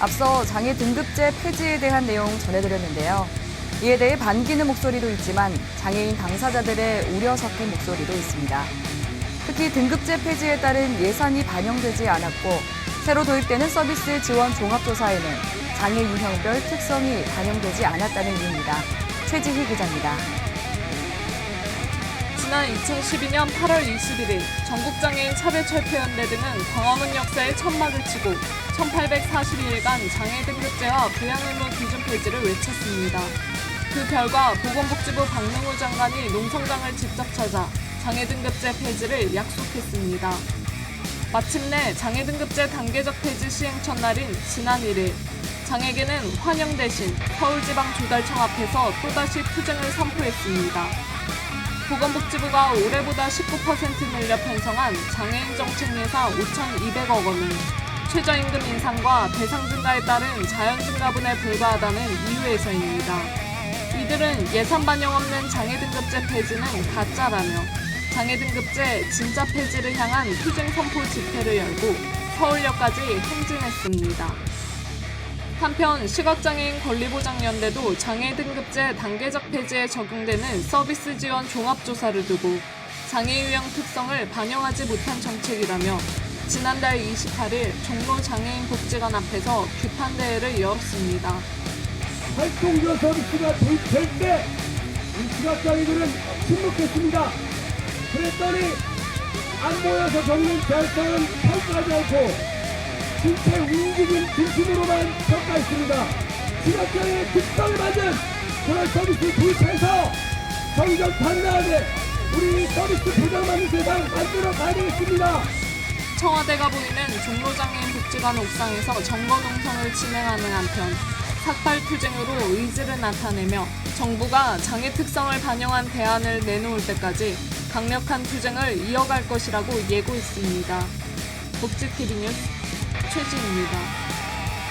앞서 장애 등급제 폐지에 대한 내용 전해드렸는데요. 이에 대해 반기는 목소리도 있지만 장애인 당사자들의 우려 섞인 목소리도 있습니다. 특히 등급제 폐지에 따른 예산이 반영되지 않았고 새로 도입되는 서비스 지원 종합조사에는 장애 유형별 특성이 반영되지 않았다는 이유입니다. 최지희 기자입니다. 지난 2012년 8월 21일 전국장애인 차별철폐연대 등은 광화문 역사에 천막을 치고 1842일간 장애 등급제와 부양의무 기준 폐지를 외쳤습니다. 그 결과 보건복지부 박능우 장관이 농성장을 직접 찾아 장애 등급제 폐지를 약속했습니다. 마침내 장애 등급제 단계적 폐지 시행 첫날인 지난 1일 장애계는 환영 대신 서울지방조달청 앞에서 또다시 투쟁을 선포했습니다. 보건복지부가 올해보다 19% 늘려 편성한 장애인 정책 예산 5,200억 원은 최저임금 인상과 대상 증가에 따른 자연 증가분에 불과하다는 이유에서입니다. 이들은 예산 반영 없는 장애 등급제 폐지는 가짜라며 장애 등급제 진짜 폐지를 향한 투쟁 선포 집회를 열고 서울역까지 행진했습니다. 한편 시각장애인 권리보장연대도 장애 등급제 단계적 폐지에 적용되는 서비스 지원 종합조사를 두고 장애 유형 특성을 반영하지 못한 정책이라며 지난달 28일 종로 장애인 복지관 앞에서 규탄 대회를 열었습니다. 활동적 서비스가 도입될 때, 이 시각장애인들은 침묵했습니다. 그랬더니, 안 모여서 적는 결정은 평가하지 않고, 신체 움직임 중심으로만 평가했습니다. 시각장애의 특성을 맞은 그런 서비스 도입해서 정전 판단에 우리 서비스 보장받는 세상 만들어 가야 되겠습니다. 청와대가 보이는 종로장애인 복지관 옥상에서 정거 농성을 진행하는 한편 삭발 투쟁으로 의지를 나타내며 정부가 장애 특성을 반영한 대안을 내놓을 때까지 강력한 투쟁을 이어갈 것이라고 예고했습니다. 복지TV 뉴스 최진입니다.